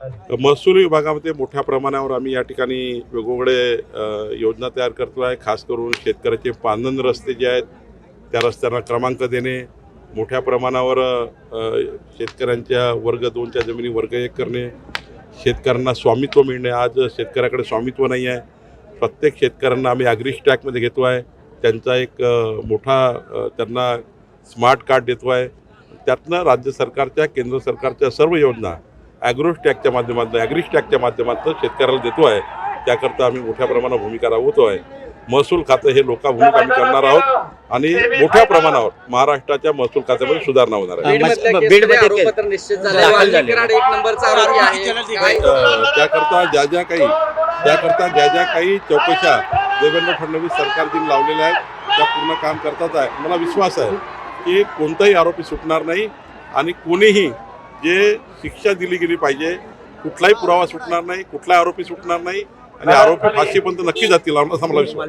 महसूल विभागामध्ये मोठ्या प्रमाणावर आम्ही या ठिकाणी वेगवेगळे योजना तयार करतो आहे खास करून शेतकऱ्याचे पानन रस्ते जे आहेत त्या रस्त्यांना क्रमांक देणे मोठ्या प्रमाणावर शेतकऱ्यांच्या वर्ग दोनच्या जमिनी वर्ग एक करणे शेतकऱ्यांना स्वामित्व मिळणे. आज शेतकऱ्याकडे स्वामित्व नाही आहे. प्रत्येक शेतकऱ्यांना आम्ही ॲग्री स्टॅकमध्ये घेतो आहे. त्यांचा एक मोठा त्यांना स्मार्ट कार्ड देतो आहे. त्यातनं राज्य सरकारच्या केंद्र सरकारच्या सर्व योजना ॲग्रो स्टॅकच्या माध्यमातून ॲग्री स्टॅकच्या माध्यमातून शेतकऱ्याला देतो आहे. त्याकरता आम्ही मोठ्या प्रमाणात भूमिका राबवतो आहे. महसूल खातं हे लोकाभिमुख आम्ही करणार आहोत आणि मोठ्या प्रमाणावर महाराष्ट्राच्या महसूल खात्यामध्ये सुधारणा होणार आहे. त्याकरता ज्या ज्या काही त्याकरता ज्या ज्या काही चौकशा देवेंद्र फडणवीस सरकारने लावलेल्या आहेत त्या पूर्ण काम करतात आहे. मला विश्वास आहे की कोणताही आरोपी सुटणार नाही आणि कोणीही जे शिक्षा दिली गेली पाहिजे कुठलाही पुरावा सुटणार नाही कुठलाही आरोपी सुटणार नाही आणि आरोपी फाशीपर्यंत नक्की जातील असा मला विश्वास